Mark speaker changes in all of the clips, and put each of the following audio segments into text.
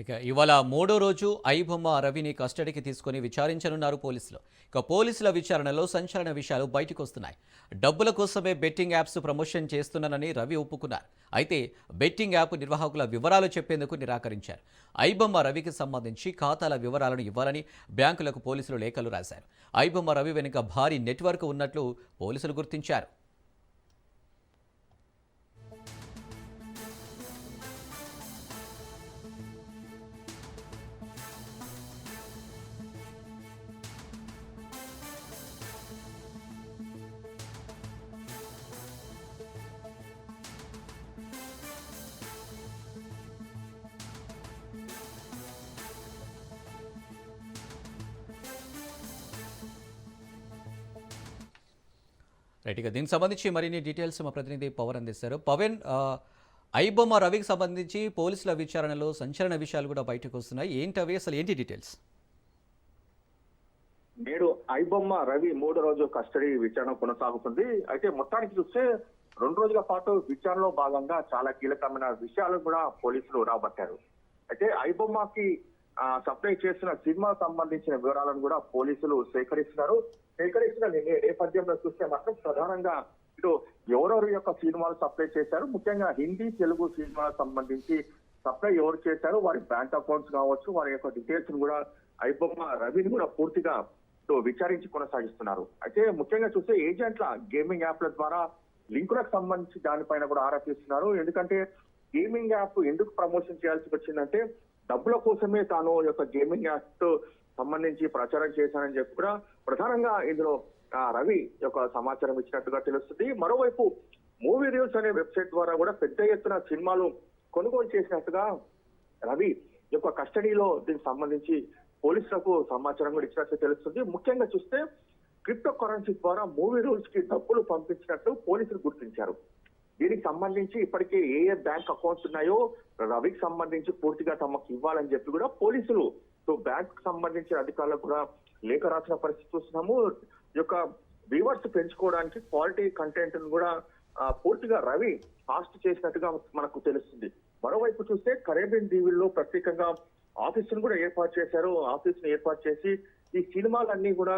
Speaker 1: ఇక ఇవాళ మూడో రోజు ఐబొమ్మ రవిని కస్టడీకి తీసుకొని విచారించనున్నారు పోలీసులు. ఇక పోలీసుల విచారణలో సంచలన విషయాలు బయటకు వస్తున్నాయి. డబ్బుల కోసమే బెట్టింగ్ యాప్స్ ప్రమోషన్ చేస్తున్నానని రవి ఒప్పుకున్నారు. అయితే బెట్టింగ్ యాప్ నిర్వాహకుల వివరాలు చెప్పేందుకు నిరాకరించారు. ఐబొమ్మ రవికి సంబంధించి ఖాతాల వివరాలను ఇవ్వాలని బ్యాంకులకు పోలీసులు లేఖలు రాశారు. ఐబొమ్మ రవి వెనుక భారీ నెట్వర్క్ ఉన్నట్లు పోలీసులు గుర్తించారు. రైట్ ఇక దీనికి సంబంధించి మరిన్ని డీటెయిల్స్ మా ప్రతినిధి పవన్ అందిస్తారు. పవన్ ఐబొమ్మ రవికి సంబంధించి పోలీసుల విచారణలో సంచలన విషయాలు కూడా బయటకు వస్తున్నాయి. ఏంటి అవి? అసలు ఏంటి డీటెయిల్స్
Speaker 2: నేడు ఐబొమ్మ రవి మూడో రోజు కస్టడీ విచారణ కొనసాగుతుంది. అయితే మొత్తానికి చూస్తే రెండు రోజుల పాటు విచారణలో భాగంగా చాలా కీలకమైన విషయాలు కూడా పోలీసులు రాబట్టారు. అయితే ఐబొమ్మకి సప్లై చేసిన సినిమా సంబంధించిన వివరాలను కూడా పోలీసులు సేకరిస్తున్నారు. సేకరించిన నేపథ్యంలో చూస్తే మాత్రం ప్రధానంగా ఇటు ఎవరెవరి యొక్క సినిమాలు సప్లై చేశారు ముఖ్యంగా హిందీ తెలుగు సినిమాలకు సంబంధించి సప్లై ఎవరు చేశారు వారి బ్యాంక్ అకౌంట్స్ కావచ్చు వారి యొక్క డీటెయిల్స్ కూడా ఐబొమ్మ రవిని కూడా పూర్తిగా ఇటు విచారించి కొనసాగిస్తున్నారు. అయితే ముఖ్యంగా చూస్తే ఏజెంట్ల గేమింగ్ యాప్ల ద్వారా లింకులకు సంబంధించి దానిపైన కూడా ఆరా తీస్తున్నారు ఎందుకంటే గేమింగ్ యాప్ ఎందుకు ప్రమోషన్ చేయాల్సి వచ్చిందంటే డబ్బుల కోసమే తాను ఈ యొక్క గేమింగ్ యాప్ సంబంధించి ప్రచారం చేశానని చెప్పి కూడా ప్రధానంగా ఇందులో రవి యొక్క సమాచారం ఇచ్చినట్టుగా తెలుస్తుంది. మరోవైపు మూవీ రీల్స్ అనే వెబ్సైట్ ద్వారా కూడా పెద్ద ఎత్తున సినిమాలు కొనుగోలు చేసినట్టుగా రవి యొక్క కస్టడీలో దీనికి సంబంధించి పోలీసులకు సమాచారం కూడా ఇచ్చినట్లు తెలుస్తుంది. ముఖ్యంగా చూస్తే క్రిప్టో కరెన్సీ ద్వారా మూవీ రూల్స్కి డబ్బులు పంపించినట్టు పోలీసులు గుర్తించారు. దీనికి సంబంధించి ఇప్పటికే ఏ ఏ బ్యాంక్ అకౌంట్స్ ఉన్నాయో రవికి సంబంధించి పూర్తిగా తమకు ఇవ్వాలని చెప్పి కూడా పోలీసులు బ్యాంక్ సంబంధించిన అధికారులకు కూడా లేఖ రాసిన పరిస్థితి చూస్తున్నాము. ఈ యొక్క వ్యూవర్స్ పెంచుకోవడానికి క్వాలిటీ కంటెంట్ కూడా పూర్తిగా రవి ఫాస్ట్ చేసినట్టుగా మనకు తెలుస్తుంది. మరోవైపు చూస్తే కరేబియన్ దీవుల్లో ప్రత్యేకంగా ఆఫీసును కూడా ఏర్పాటు చేశారు. ఆఫీస్ను ఏర్పాటు చేసి ఈ సినిమాలన్నీ కూడా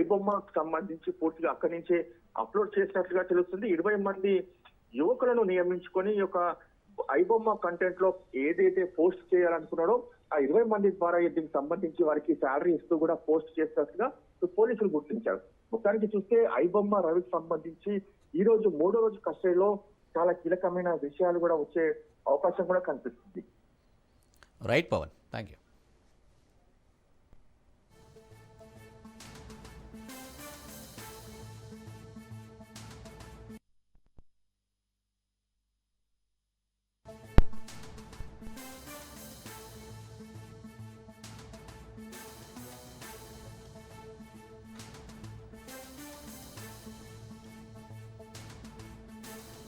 Speaker 2: ఐబొమ్మకు సంబంధించి పూర్తిగా అక్కడి నుంచే అప్లోడ్ చేసినట్లుగా తెలుస్తుంది. ఇరవై మంది యువకులను నియమించుకొని ఈ యొక్క ఐబొమ్మ కంటెంట్లో ఏదైతే పోస్ట్ చేయాలనుకున్నాడో ఆ ఇరవై మంది ద్వారా దీనికి సంబంధించి వారికి శాలరీ ఇస్తూ కూడా పోస్ట్ చేసినట్టుగా పోలీసులు గుర్తించారు. మొత్తానికి చూస్తే ఐబొమ్మ రవికి సంబంధించి ఈ రోజు మూడో రోజు కస్టడీలో చాలా కీలకమైన విషయాలు కూడా వచ్చే అవకాశం కూడా కనిపిస్తుంది.
Speaker 1: Right Pawan thank you